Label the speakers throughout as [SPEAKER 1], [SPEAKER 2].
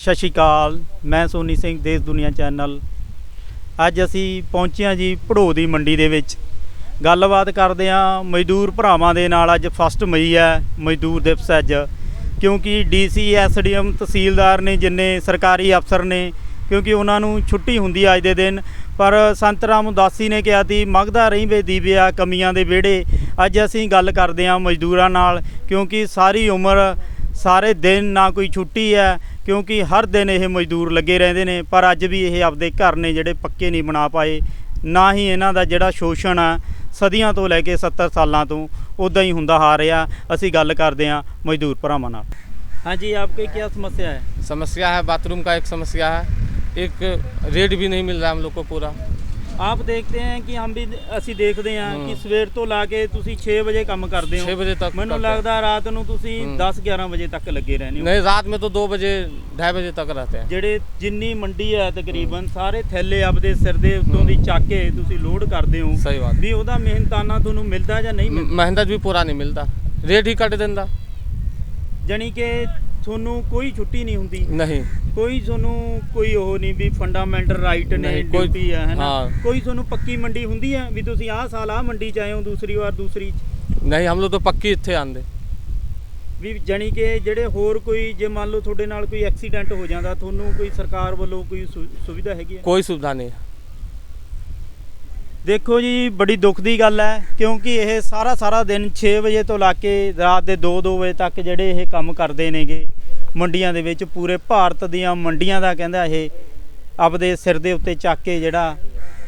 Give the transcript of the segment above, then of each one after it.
[SPEAKER 1] ਸਤਿ ਸ਼੍ਰੀ ਅਕਾਲ, ਮੈਂ ਸੋਨੀ ਸਿੰਘ ਦੇਸ਼ ਦੁਨੀਆ ਚੈਨਲ। ਅੱਜ ਅਸੀਂ ਪਹੁੰਚੇ ਹਾਂ ਜੀ ਭੜੋ ਦੀ ਮੰਡੀ ਦੇ ਵਿੱਚ। ਗੱਲਬਾਤ ਕਰਦੇ ਹਾਂ ਮਜ਼ਦੂਰ ਭਰਾਵਾਂ ਦੇ ਨਾਲ, ਅੱਜ ਫਸਟ ਮਈ ਹੈ ਮਜ਼ਦੂਰ ਦਿਵਸ ਅੱਜ। ਕਿਉਂਕਿ ਡੀਸੀ ਐਸਡੀਐਮ ਤਹਿਸੀਲਦਾਰ ਨੇ, ਜਿੰਨੇ ਸਰਕਾਰੀ ਅਫਸਰ ਨੇ, ਕਿਉਂਕਿ ਉਹਨਾਂ ਨੂੰ ਛੁੱਟੀ ਹੁੰਦੀ ਅੱਜ ਦੇ ਦਿਨ। ਪਰ ਸੰਤ ਰਾਮ ਉਦਾਸੀ ਨੇ ਕਿਹਾ ਸੀ, ਮੰਗਦਾ ਰਹੀਂ ਵੇ ਦੀਵਿਆ ਕਮੀਆਂ ਦੇ ਵਿਹੜੇ। ਅੱਜ ਅਸੀਂ ਗੱਲ ਕਰਦੇ ਹਾਂ ਮਜ਼ਦੂਰਾਂ ਨਾਲ, ਕਿਉਂਕਿ ਸਾਰੀ ਉਮਰ, ਸਾਰੇ ਦਿਨ ਨਾ ਕੋਈ ਛੁੱਟੀ ਹੈ। ਕਿਉਂਕਿ ਹਰ ਦਿਨ ਇਹ ਮਜ਼ਦੂਰ ਲੱਗੇ ਰਹਿੰਦੇ ਨੇ ਪਰ ਅੱਜ ਵੀ ਇਹ ਆਪਦੇ ਘਰ ਨੇ ਜਿਹੜੇ ਪੱਕੇ ਨਹੀਂ ਬਣਾ ਪਾਏ ਨਾ ਹੀ ਇਹਨਾਂ ਦਾ ਜਿਹੜਾ ਸ਼ੋਸ਼ਣ ਆ ਸਦੀਆਂ ਤੋਂ ਲੈ ਕੇ 70 ਸਾਲਾਂ ਤੋਂ ਉਦਾਂ ਹੀ ਹੁੰਦਾ ਆ ਰਿਹਾ ਅਸੀਂ ਗੱਲ ਕਰਦੇ ਹਾਂ ਮਜ਼ਦੂਰ ਭਰਾਵਾਂ ਨਾਲ ਹਾਂਜੀ ਆਪਕੀ ਕੀ ਸਮੱਸਿਆ ਹੈ
[SPEAKER 2] समस्या है बाथरूम का एक समस्या है एक रेट भी नहीं मिल रहा हम लोग को पूरा
[SPEAKER 1] ਆਪ ਦੇਖਦੇ हैं ਕਿ ਹਮ ਵੀ ਅਸੀਂ ਦੇਖਦੇ ਹਾਂ ਕਿ
[SPEAKER 2] ਹਮ।
[SPEAKER 1] ਸਵੇਰ ਤੋਂ ਲਾ ਕੇ ਤੁਸੀਂ 6 ਵਜੇ ਕੰਮ ਕਰਦੇ ਹੋ
[SPEAKER 2] 6 बजे तक
[SPEAKER 1] ਮੈਨੂੰ
[SPEAKER 2] करते हैं।
[SPEAKER 1] ਲੱਗਦਾ ਰਾਤ ਨੂੰ ਤੁਸੀਂ
[SPEAKER 2] ਹਮ।
[SPEAKER 1] 10 11 ਵਜੇ ਤੱਕ ਲੱਗੇ ਰਹਿੰਦੇ ਹੋ
[SPEAKER 2] नहीं रात में तो दो बजे ढाई बजे तक रहते हैं
[SPEAKER 1] ਜਿਹੜੇ ਜਿੰਨੀ ਮੰਡੀ ਹੈ ਤਕਰੀਬਨ ਸਾਰੇ ਥੈਲੇ ਆਪਦੇ ਸਿਰ ਦੇ ਉੱਤੋਂ ਦੀ ਚੱਕ ਕੇ ਤੁਸੀਂ ਲੋਡ ਕਰਦੇ ਹੋ
[SPEAKER 2] सही बात
[SPEAKER 1] ਵੀ ਉਹਦਾ ਮਿਹਨਤਾਨਾ ਤੁਹਾਨੂੰ ਮਿਲਦਾ ਜਾਂ ਨਹੀਂ ਮਿਲਦਾ
[SPEAKER 2] मेहनत भी पूरा नहीं मिलता रेट ही कट देंदा
[SPEAKER 1] ਜਾਣੀ ਕਿ ਤੁਹਾਨੂੰ ਕੋਈ ਛੁੱਟੀ ਨਹੀਂ ਹੁੰਦੀ
[SPEAKER 2] नहीं
[SPEAKER 1] ਕੋਈ ਤੁਹਾਨੂੰ ਕੋਈ ਉਹ ਨਹੀਂ ਵੀ ਫੰਡਾਮੈਂਟਲ ਰਾਈਟ ਨੇ
[SPEAKER 2] ਨਹੀਂ, ਕੋਈ-
[SPEAKER 1] ਡਿਊਟੀ ਹੈ ਹੈਨਾ
[SPEAKER 2] ਹਾਂ।
[SPEAKER 1] ਕੋਈ ਤੁਹਾਨੂੰ ਪੱਕੀ ਮੰਡੀ ਹੁੰਦੀ ਹੈ ਵੀ ਤੁਸੀਂ ਆਹ ਸਾਲ ਆਹ ਮੰਡੀ ਚ ਆਏ ਹੋ ਦੂਸਰੀ ਵਾਰ ਦੂਸਰੀ ਚ
[SPEAKER 2] नहीं हम लोग तो पक्की इतने आंदे
[SPEAKER 1] ਵੀ ਜਾਣੀ ਕਿ ਜਿਹੜੇ ਹੋਰ ਕੋਈ ਜੇ ਮੰਨ ਲਓ ਤੁਹਾਡੇ ਨਾਲ ਕੋਈ ਐਕਸੀਡੈਂਟ ਹੋ ਜਾਂਦਾ ਤੁਹਾਨੂੰ ਕੋਈ ਸਰਕਾਰ ਵੱਲੋਂ ਕੋਈ ਸੁ- ਸੁਵਿਧਾ ਹੈਗੀ ਹੈ
[SPEAKER 2] कोई सुविधा नहीं है
[SPEAKER 1] ਦੇਖੋ ਜੀ ਬੜੀ ਦੁੱਖ ਦੀ ਗੱਲ ਹੈ ਕਿਉਂਕਿ ਇਹ ਸਾਰਾ ਸਾਰਾ ਦਿਨ 6 ਵਜੇ ਤੋਂ ਲਾ ਕੇ ਰਾਤ ਦੇ 2-2 ਵਜੇ ਤੱਕ ਜਿਹੜੇ ਇਹ ਕੰਮ ਕਰਦੇ ਨੇਗੇ ਮੰਡੀਆਂ ਦੇ ਵਿੱਚ ਪੂਰੇ ਭਾਰਤ ਦੀਆਂ ਮੰਡੀਆਂ ਦਾ ਕਹਿੰਦਾ ਇਹ ਆਪਦੇ ਸਿਰ ਦੇ ਉੱਤੇ ਚੱਕ ਕੇ ਜਿਹੜਾ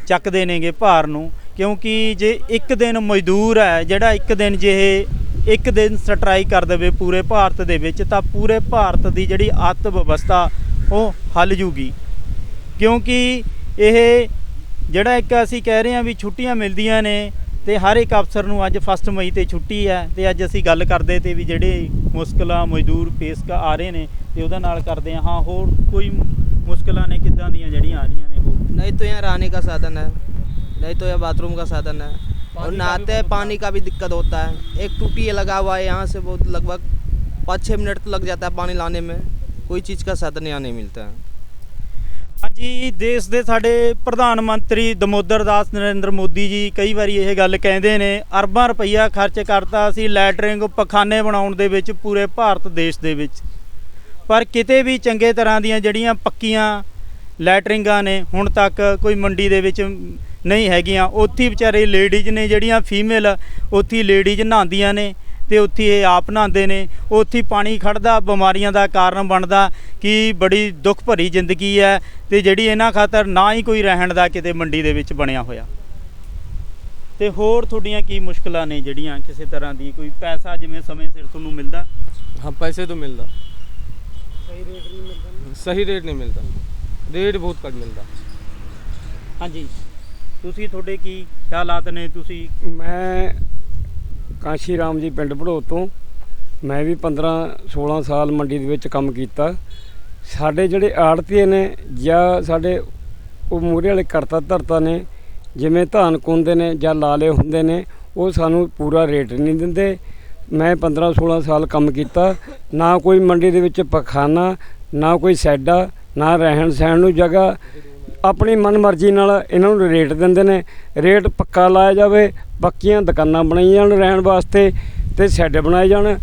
[SPEAKER 1] ਚੱਕਦੇ ਨੇਗੇ ਭਾਰ ਨੂੰ, ਕਿਉਂਕਿ ਜੇ ਇੱਕ ਦਿਨ ਮਜ਼ਦੂਰ ਹੈ, ਜਿਹੜਾ ਇੱਕ ਦਿਨ ਜੇ ਇਹ ਇੱਕ ਦਿਨ ਸਟ੍ਰਾਈਕ ਕਰ ਦੇਵੇ ਪੂਰੇ ਭਾਰਤ ਦੇ ਵਿੱਚ, ਤਾਂ ਪੂਰੇ ਭਾਰਤ ਦੀ ਜਿਹੜੀ ਅਰਥ ਵਿਵਸਥਾ ਉਹ ਹੱਲ ਜੂਗੀ। ਕਿਉਂਕਿ ਇਹ ਜਿਹੜਾ ਇੱਕ ਅਸੀਂ ਕਹਿ ਰਹੇ ਹਾਂ ਵੀ ਛੁੱਟੀਆਂ ਮਿਲਦੀਆਂ ਨੇ ਤੇ ਹਰ ਇੱਕ ਅਫਸਰ ਨੂੰ ਅੱਜ 1 ਮਈ ਤੇ ਛੁੱਟੀ ਹੈ ਤੇ ਅੱਜ ਅਸੀਂ ਗੱਲ ਕਰਦੇ ਤੇ ਵੀ ਜਿਹੜੇ ਮੁਸ਼ਕਲਾਂ ਮਜ਼ਦੂਰ ਫੇਸ ਕ ਆ ਰਹੇ ਨੇ ਤੇ ਉਹਦਾ ਨਾਲ ਕਰਦੇ ਹਾਂ ਹਾਂ ਹੋਰ ਕੋਈ ਮੁਸ਼ਕਲਾਂ ਨੇ ਕਿੱਦਾਂ ਦੀਆਂ ਜਿਹੜੀਆਂ ਆ ਰਹੀਆਂ ਨੇ ਹੋਰ
[SPEAKER 3] नहीं तो यहाँ रहने का साधन है नहीं तो यहाँ बाथरूम का साधन है और
[SPEAKER 2] पानी का
[SPEAKER 3] नहाते
[SPEAKER 2] भी
[SPEAKER 3] हैं पानी का भी दिक्कत होता है एक टूटी है लगा हुआ है यहाँ से बहुत लगभग पाँच छः मिनट तो लग जाता है पानी लाने में कोई चीज़ का साधन यहाँ नहीं मिलता है
[SPEAKER 1] ਜੀ, ਦੇਸ਼ ਦੇ ਸਾਡੇ ਪ੍ਰਧਾਨ ਮੰਤਰੀ ਦਮੋਦਰ ਦਾਸ ਨਰਿੰਦਰ ਮੋਦੀ ਜੀ ਕਈ ਵਾਰੀ ਇਹ ਗੱਲ ਕਹਿੰਦੇ ਨੇ, ਅਰਬਾਂ ਰੁਪਈਆ ਖਰਚ ਕਰਤਾ ਅਸੀਂ ਲੈਟਰਿੰਗ ਪਖਾਨੇ ਬਣਾਉਣ ਦੇ ਵਿੱਚ ਪੂਰੇ ਭਾਰਤ ਦੇਸ਼ ਦੇ ਵਿੱਚ। ਪਰ ਕਿਤੇ ਵੀ ਚੰਗੇ ਤਰ੍ਹਾਂ ਦੀਆਂ ਜਿਹੜੀਆਂ ਪੱਕੀਆਂ ਲੈਟਰਿੰਗਾਂ ਨੇ, ਹੁਣ ਤੱਕ ਕੋਈ ਮੰਡੀ ਦੇ ਵਿੱਚ ਨਹੀਂ ਹੈਗੀਆਂ। ਉੱਥੇ ਵਿਚਾਰੇ ਲੇਡੀਜ਼ ਨੇ ਜਿਹੜੀਆਂ ਫੀਮੇਲ ਉੱਥੇ ਲੇਡੀਜ਼ ਨਹਾਉਂਦੀਆਂ ਨੇ। ਤੇ ਉੱਥੇ ਇਹ ਆਪ ਨਹਾਉਂਦੇ ਨੇ। ਉੱਥੇ ਪਾਣੀ ਖੜਦਾ ਬਿਮਾਰੀਆਂ ਦਾ ਕਾਰਨ ਬਣਦਾ ਕਿ ਬੜੀ ਦੁੱਖ ਭਰੀ ਜ਼ਿੰਦਗੀ ਹੈ ਤੇ ਜਿਹੜੀ ਇਹਨਾਂ ਖਾਤਰ ਨਾ ਹੀ ਕੋਈ ਰਹਿਣ ਦਾ ਕਿਤੇ ਮੰਡੀ ਦੇ ਵਿੱਚ ਬਣਿਆ ਹੋਇਆ। ਤੇ ਹੋਰ ਤੁਹਾਡੀਆਂ ਕੀ ਮੁਸ਼ਕਲਾਂ ਨੇ ਜਿਹੜੀਆਂ ਕਿਸੇ ਤਰ੍ਹਾਂ ਦੀ? ਕੋਈ ਪੈਸਾ ਜਿਵੇਂ ਸਮੇਂ ਸਿਰ ਤੁਹਾਨੂੰ ਮਿਲਦਾ?
[SPEAKER 2] ਹਾਂ ਪੈਸੇ ਤੋਂ ਮਿਲਦਾ। ਸਹੀ ਰੇਟ ਨਹੀਂ ਮਿਲਦਾ ਰੇਟ ਰੇਟ ਬਹੁਤ ਘੱਟ ਮਿਲਦਾ।
[SPEAKER 1] ਹਾਂਜੀ। ਤੁਸੀਂ ਤੁਹਾਡੇ ਕੀ ਖਿਆਲਾਤ ਨੇ? ਤੁਸੀਂ
[SPEAKER 4] ਮੈਂ ਕਾਂਸ਼ੀ ਰਾਮ ਜੀ ਪਿੰਡ ਭੜੋ ਤੋਂ ਮੈਂ ਵੀ 15 16 ਸਾਲ ਮੰਡੀ ਦੇ ਵਿੱਚ ਕੰਮ ਕੀਤਾ। ਸਾਡੇ ਜਿਹੜੇ ਆੜਤੀਏ ਨੇ ਜਾਂ ਸਾਡੇ ਉਹ ਮੂਹਰੇ ਵਾਲੇ ਕਰਤਾ ਧਰਤਾ ਨੇ, ਜਿਵੇਂ ਧਾਨ ਕੁੰਦੇ ਨੇ ਜਾਂ ਲਾਲੇ ਹੁੰਦੇ ਨੇ, ਉਹ ਸਾਨੂੰ ਪੂਰਾ ਰੇਟ ਨਹੀਂ ਦਿੰਦੇ। ਮੈਂ 15 16 ਸਾਲ ਕੰਮ ਕੀਤਾ। ਨਾ ਕੋਈ ਮੰਡੀ ਦੇ ਵਿੱਚ ਪਖਾਨਾ, ਨਾ ਕੋਈ ਸੈਡਾ, ਨਾ ਰਹਿਣ ਸਹਿਣ ਨੂੰ ਜਗ੍ਹਾ ਆਪਣੀ ਮਨਮਰਜ਼ੀ ਨਾਲ ਇਹਨਾਂ ਨੂੰ ਰੇਟ ਦਿੰਦੇ ਨੇ। ਰੇਟ ਪੱਕਾ ਲਾਇਆ ਜਾਵੇ ਪੱਕੀਆਂ ਦੁਕਾਨਾਂ ਬਣਾਈਆਂ ਜਾਣ ਰਹਿਣ ਵਾਸਤੇ ਤੇ ਸ਼ੈੱਡ ਬਣਾਏ ਜਾਣ,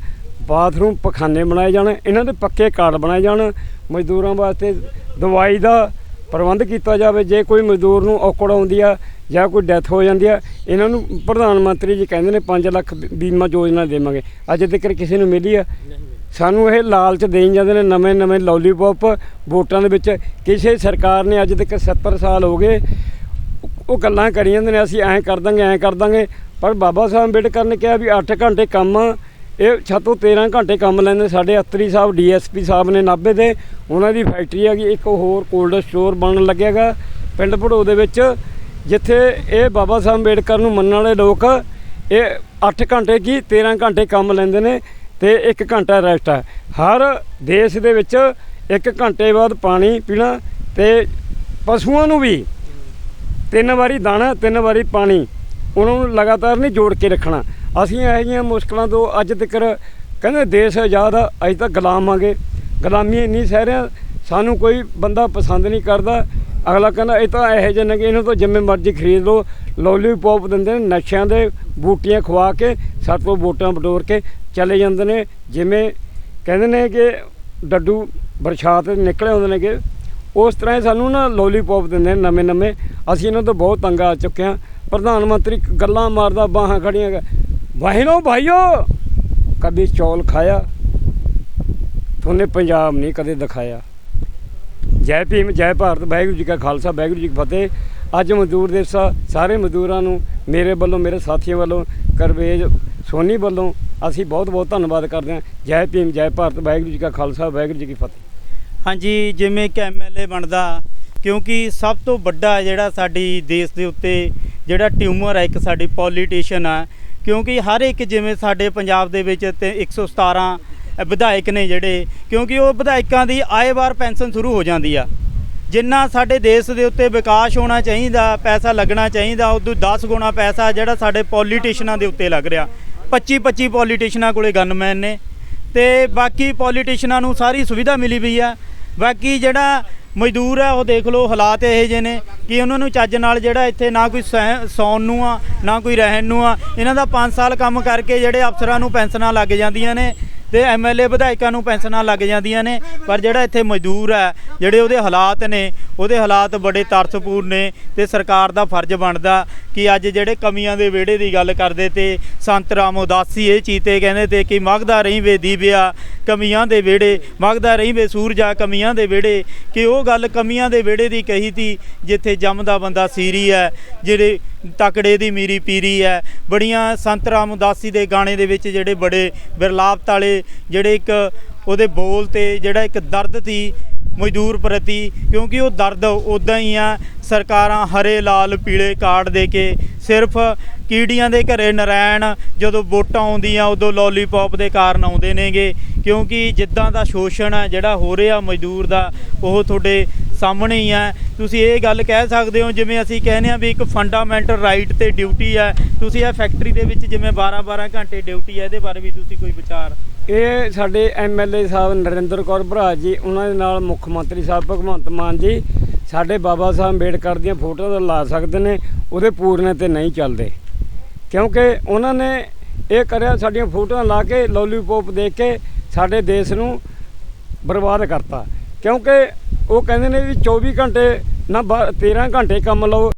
[SPEAKER 4] ਬਾਥਰੂਮ, ਪਖਾਨੇ ਬਣਾਏ ਜਾਣ, ਇਹਨਾਂ ਦੇ ਪੱਕੇ ਕਾਰਡ ਬਣਾਏ ਜਾਣ। ਮਜ਼ਦੂਰਾਂ ਵਾਸਤੇ ਦਵਾਈ ਦਾ ਪ੍ਰਬੰਧ ਕੀਤਾ ਜਾਵੇ, ਜੇ ਕੋਈ ਮਜ਼ਦੂਰ ਨੂੰ ਔਕੜ ਆਉਂਦੀ ਆ ਜਾਂ ਕੋਈ ਡੈਥ ਹੋ ਜਾਂਦੀ ਆ, ਇਹਨਾਂ ਨੂੰ ਪ੍ਰਧਾਨ ਮੰਤਰੀ ਜੀ ਕਹਿੰਦੇ ਨੇ 5 ਲੱਖ ਬੀਮਾ ਯੋਜਨਾ ਦੇਵਾਂਗੇ। ਅੱਜ ਤੱਕ ਕਿਸੇ ਨੂੰ ਮਿਲੀ ਆ? ਸਾਨੂੰ ਇਹ ਲਾਲਚ ਦੇਈ ਜਾਂਦੇ ਨੇ ਨਵੇਂ ਨਵੇਂ ਲੋਲੀਪੌਪ ਵੋਟਾਂ ਦੇ ਵਿੱਚ। ਕਿਸੇ ਸਰਕਾਰ ਨੇ ਅੱਜ ਤੱਕ 70 ਸਾਲ ਹੋ ਗਏ, ਉਹ ਗੱਲਾਂ ਕਰੀ ਜਾਂਦੇ ਨੇ, ਅਸੀਂ ਐਂ ਕਰ ਦਾਂਗੇ, ਐਂ ਕਰ ਦਾਂਗੇ। ਪਰ ਬਾਬਾ ਸਾਹਿਬ ਅੰਬੇਡਕਰ ਨੇ ਕਿਹਾ ਵੀ 8 ਘੰਟੇ ਕੰਮ ਇਹ ਛੱਤੋਂ 13 ਘੰਟੇ ਕੰਮ ਲੈਂਦੇ ਸਾਡੇ ਅਤਰੀ ਸਾਹਿਬ, ਡੀਐਸਪੀ ਸਾਹਿਬ ਨੇ ਨਾਭੇ ਦੇ, ਉਹਨਾਂ ਦੀ ਫੈਕਟਰੀ ਹੈਗੀ, ਇੱਕ ਹੋਰ ਕੋਲਡ ਸਟੋਰ ਬਣਨ ਲੱਗਿਆਗਾ ਪਿੰਡ ਭੜੋ ਦੇ ਵਿੱਚ, ਜਿੱਥੇ ਇਹ ਬਾਬਾ ਸਾਹਿਬ ਅੰਬੇਡਕਰ ਨੂੰ ਮੰਨਣ ਵਾਲੇ ਲੋਕ, ਇਹ 8 ਘੰਟੇ ਕੀ 13 ਘੰਟੇ ਕੰਮ ਲੈਂਦੇ ਨੇ। ਤੇ 1 ਘੰਟਾ ਰੈਸਟ ਹੈ ਹਰ ਦੇਸ਼ ਦੇ ਵਿੱਚ 1 ਘੰਟੇ ਬਾਅਦ ਪਾਣੀ ਪੀਣਾ ਤੇ ਪਸ਼ੂਆਂ ਨੂੰ ਵੀ ਤਿੰਨ ਵਾਰੀ ਦਾਣਾ, ਤਿੰਨ ਵਾਰੀ ਪਾਣੀ, ਉਹਨਾਂ ਨੂੰ ਲਗਾਤਾਰ ਨਹੀਂ ਜੋੜ ਕੇ ਰੱਖਣਾ। ਅਸੀਂ ਇਹੋ ਜਿਹੀਆਂ ਮੁਸ਼ਕਲਾਂ ਤੋਂ ਅੱਜ ਤੱਕ ਕਹਿੰਦੇ ਦੇਸ਼ ਆਜ਼ਾਦ ਆ ਅਸੀਂ ਤਾਂ ਗੁਲਾਮ ਆਂਗੇ ਗੁਲਾਮੀ ਇੰਨੀ ਸਹਿ ਰਹੇ ਸਾਨੂੰ ਕੋਈ ਬੰਦਾ ਪਸੰਦ ਨਹੀਂ ਕਰਦਾ। ਅਗਲਾ ਕਹਿੰਦਾ, ਇਹ ਤਾਂ ਇਹੋ ਜਿਹੇ ਨੇ ਕਿ ਇਹਨੂੰ ਤਾਂ ਜਿੰਮੇ ਮਰਜ਼ੀ ਖਰੀਦ ਲਓ। ਲੋਲੀਪੌਪ ਦਿੰਦੇ ਨੇ ਨਸ਼ਿਆਂ ਦੇ ਬੂਟੀਆਂ ਖਵਾ ਕੇ ਸਾਡੇ ਕੋਲ ਵੋਟਾਂ ਬਟੋਰ ਕੇ ਚਲੇ ਜਾਂਦੇ ਨੇ, ਜਿਵੇਂ ਕਹਿੰਦੇ ਨੇ ਕਿ ਡੱਡੂ ਬਰਸਾਤ ਦੇ ਨਿਕਲੇ ਹੁੰਦੇ ਨੇ ਕਿ ਉਸ ਤਰ੍ਹਾਂ ਹੀ ਸਾਨੂੰ ਨਾ ਲੋਲੀਪੌਪ ਦਿੰਦੇ ਨੇ ਨਵੇਂ ਨਵੇਂ। ਅਸੀਂ ਇਹਨਾਂ ਤੋਂ ਬਹੁਤ ਤੰਗ ਆ ਚੁੱਕੇ ਹਾਂ। ਪ੍ਰਧਾਨ ਮੰਤਰੀ ਗੱਲਾਂ ਮਾਰਦਾ, ਬਾਹਾਂ ਖੜੀਆਂ ਵਾਹਿਨੋ ਭਾਈਓ, ਕਦੀ ਚੌਲ ਖਾਇਆ? ਤੁਹਾਨੂੰ ਪੰਜਾਬ ਨਹੀਂ ਕਦੇ ਦਿਖਾਇਆ? ਜੈ ਭੀਮ, ਜੈ ਭਾਰਤ, ਵਾਹਿਗੁਰੂ ਜੀ ਕਾ ਖਾਲਸਾ, ਵਾਹਿਗੁਰੂ ਜੀ ਕੀ ਫਤਿਹ। ਅੱਜ ਮਜ਼ਦੂਰ ਦਿਵਸ ਆ, ਸਾਰੇ ਮਜ਼ਦੂਰਾਂ ਨੂੰ ਮੇਰੇ ਵੱਲੋਂ, ਮੇਰੇ ਸਾਥੀਆਂ ਵੱਲੋਂ ਕਰਵੇਜ ਸੋਨੀ ਵੱਲੋਂ ਅਸੀਂ ਬਹੁਤ ਬਹੁਤ ਧੰਨਵਾਦ ਕਰਦੇ ਹਾਂ। ਜੈ ਭੀਮ, ਜੈ ਭਾਰਤ, ਵਾਹਿਗੁਰੂ ਜੀ ਕਾ ਖਾਲਸਾ, ਵਾਹਿਗੁਰੂ ਜੀ ਕੀ ਫਤਿਹ।
[SPEAKER 1] ਹਾਂਜੀ, ਜਿਵੇਂ ਕਿ ਐਮਐਲਏ ਬਣਦਾ, ਕਿਉਂਕਿ ਸਭ ਤੋਂ ਵੱਡਾ ਜਿਹੜਾ ਸਾਡੀ ਦੇਸ਼ ਦੇ ਉੱਤੇ ਜਿਹੜਾ ਟਿਊਮਰ ਹੈ ਇੱਕ ਸਾਡੀ ਪੋਲੀਟੀਸ਼ੀਅਨ ਆ, ਕਿਉਂਕਿ ਹਰ ਇੱਕ ਜਿਵੇਂ ਸਾਡੇ ਪੰਜਾਬ ਦੇ ਵਿੱਚ ਤੇ 117 ਵਿਧਾਇਕ ਨੇ ਜਿਹੜੇ, ਕਿਉਂਕਿ ਉਹ ਵਿਧਾਇਕਾਂ ਦੀ ਆਏ ਵਾਰ ਪੈਨਸ਼ਨ ਸ਼ੁਰੂ ਹੋ ਜਾਂਦੀ ਆ। ਜਿੰਨਾ ਸਾਡੇ ਦੇਸ਼ ਦੇ ਉੱਤੇ ਵਿਕਾਸ ਹੋਣਾ ਚਾਹੀਦਾ, ਪੈਸਾ ਲੱਗਣਾ ਚਾਹੀਦਾ, ਉਦੋਂ 10 ਗੁਣਾ ਪੈਸਾ ਜਿਹੜਾ ਸਾਡੇ ਪੋਲੀਟੀਸ਼ੀਅਨਾਂ ਦੇ ਉੱਤੇ ਲੱਗ ਰਿਹਾ। 25 25 ਪੋਲੀਟੀਸ਼ਨਾਂ ਕੋਲੇ ਗਨਮੈਨ ਨੇ ਤੇ ਬਾਕੀ ਪੋਲੀਟੀਸ਼ਨਾਂ ਨੂੰ ਸਾਰੀ ਸੁਵਿਧਾ ਮਿਲੀ ਪਈ ਆ। ਬਾਕੀ ਜਿਹੜਾ ਮਜ਼ਦੂਰ ਆ, ਉਹ ਦੇਖ ਲਓ ਹਾਲਾਤ ਇਹੋ ਜਿਹੇ ਨੇ ਕਿ ਉਹਨਾਂ ਨੂੰ ਚੱਜ ਨਾਲ ਜਿਹੜਾ ਇੱਥੇ ਨਾ ਕੋਈ ਸਹਿ- ਸੌਣ ਨੂੰ ਆ, ਨਾ ਕੋਈ ਰਹਿਣ ਨੂੰ ਆ। ਇਹਨਾਂ ਦਾ 5 ਸਾਲ ਕੰਮ ਕਰਕੇ ਜਿਹੜੇ ਅਫਸਰਾਂ ਨੂੰ ਪੈਨਸ਼ਨਾਂ ਲੱਗ ਜਾਂਦੀਆਂ ਨੇ ਤੇ ਐਮਐਲਏ ਵਿਧਾਇਕਾਂ ਨੂੰ ਪੈਨਸ਼ਨਾਂ ਲੱਗ ਜਾਂਦੀਆਂ ਨੇ। ਪਰ ਜਿਹੜਾ ਇੱਥੇ ਮਜ਼ਦੂਰ ਹੈ ਜਿਹੜੇ ਉਹਦੇ ਹਾਲਾਤ ਨੇ ਉਹਦੇ ਹਾਲਾਤ ਬੜੇ ਤਰਸਪੂਰ ਨੇ ਤੇ ਸਰਕਾਰ ਦਾ ਫਰਜ਼ ਬਣਦਾ ਕਿ ਅੱਜ ਜਿਹੜੇ ਕਮੀਆਂ ਦੇ ਵਿਹੜੇ ਦੀ ਗੱਲ ਕਰਦੇ ਤੇ ਸੰਤ ਰਾਮ ਉਦਾਸੀ ਇਹ ਚੀਤੇ ਕਹਿੰਦੇ ਤੇ ਕਿ ਮਗਦਾ ਰਹੀ ਵੇ ਦੀਵਿਆ ਕਮੀਆਂ ਦੇ ਵਿਹੜੇ, ਮਗਦਾ ਰਹੀ ਵੇ ਸੂਰਜਾ ਕਮੀਆਂ ਦੇ ਵਿਹੜੇ। ਕਿ ਉਹ ਗੱਲ ਕਮੀਆਂ ਦੇ ਵਿਹੜੇ ਦੀ ਕਹੀ ਤੀ, ਜਿੱਥੇ ਜੰਮਦਾ ਬੰਦਾ ਸੀਰੀ ਹੈ, ਜਿਹੜੇ ਤਕੜੇ ਦੀ ਮੀਰੀ ਪੀਰੀ ਹੈ। ਬੜੀਆਂ ਸੰਤ ਰਾਮ ਉਦਾਸੀ ਦੇ ਗਾਣੇ ਦੇ ਵਿੱਚ ਜਿਹੜੇ ਬੜੇ ਬਿਰਲਾਪਤ ਵਾਲੇ, ਜਿਹੜੇ ਇੱਕ ਉਹਦੇ ਬੋਲ ਤੇ ਜਿਹੜਾ ਇੱਕ ਦਰਦ ਸੀ ਮਜ਼ਦੂਰ ਪ੍ਰਤੀ, ਕਿਉਂਕਿ ਉਹ ਦਰਦ ਉਦਾਂ ਹੀ ਆ, ਸਰਕਾਰਾਂ ਹਰੇ, ਲਾਲ, ਪੀਲੇ ਕਾਰਡ ਦੇ ਕੇ ਸਿਰਫ ਕੀੜੀਆਂ ਦੇ ਘਰੇ ਨਰੈਣ ਜਦੋਂ ਵੋਟਾਂ ਆਉਂਦੀਆਂ, ਉਦੋਂ ਲੋਲੀਪੌਪ ਦੇ ਕਾਰਨ ਆਉਂਦੇ ਨੇਗੇ, ਕਿਉਂਕਿ ਜਿੱਦਾਂ ਦਾ ਸ਼ੋਸ਼ਣ ਹੈ ਜਿਹੜਾ ਹੋ ਰਿਹਾ ਮਜ਼ਦੂਰ ਦਾ, ਉਹ ਤੁਹਾਡੇ ਸਾਹਮਣੇ ਹੀ ਹੈ। ਤੁਸੀਂ ਇਹ ਗੱਲ ਕਹਿ ਸਕਦੇ ਹੋ, ਜਿਵੇਂ ਅਸੀਂ ਕਹਿੰਦੇ ਆ ਵੀ ਇੱਕ ਫੰਡਾਮੈਂਟਲ ਰਾਈਟ ਤੇ ਡਿਊਟੀ ਹੈ। ਤੁਸੀਂ ਇਹ ਫੈਕਟਰੀ ਦੇ ਵਿੱਚ ਜਿਵੇਂ 12-12 ਘੰਟੇ ਡਿਊਟੀ ਹੈ, ਇਹਦੇ ਬਾਰੇ ਵੀ ਤੁਸੀਂ ਕੋਈ ਵਿਚਾਰ?
[SPEAKER 4] ਇਹ ਸਾਡੇ ਐਮਐਲਏ ਸਾਹਿਬ ਨਰਿੰਦਰ ਕੌਰ ਭਰਾ ਜੀ, ਉਹਨਾਂ ਦੇ ਨਾਲ ਮੁੱਖ ਮੰਤਰੀ ਸਾਹਿਬ ਭਗਵੰਤ ਮਾਨ ਜੀ, ਸਾਡੇ ਬਾਬਾ ਸਾਹਿਬ ਅੰਬੇਡਕਰ ਦੀਆਂ ਫੋਟੋਆਂ ਤਾਂ ਲਾ ਸਕਦੇ ਨੇ, ਉਹਦੇ ਪੂਰਨੇ ਤੇ ਨਹੀਂ ਚੱਲਦੇ। ਕਿਉਂਕਿ ਉਹਨਾਂ ਨੇ ਇਹ ਕਰਿਆ, ਸਾਡੀਆਂ ਫੋਟੋਆਂ ਲਾ ਕੇ ਲੋਲੀਪੌਪ ਦੇ ਕੇ ਸਾਡੇ ਦੇਸ਼ ਨੂੰ ਬਰਬਾਦ ਕਰਤਾ। ਕਿਉਂਕਿ ਉਹ ਕਹਿੰਦੇ ਨੇ ਵੀ 24 ਘੰਟੇ ਨਾ ਬਾ- 13 ਘੰਟੇ ਕੰਮ ਲਓ।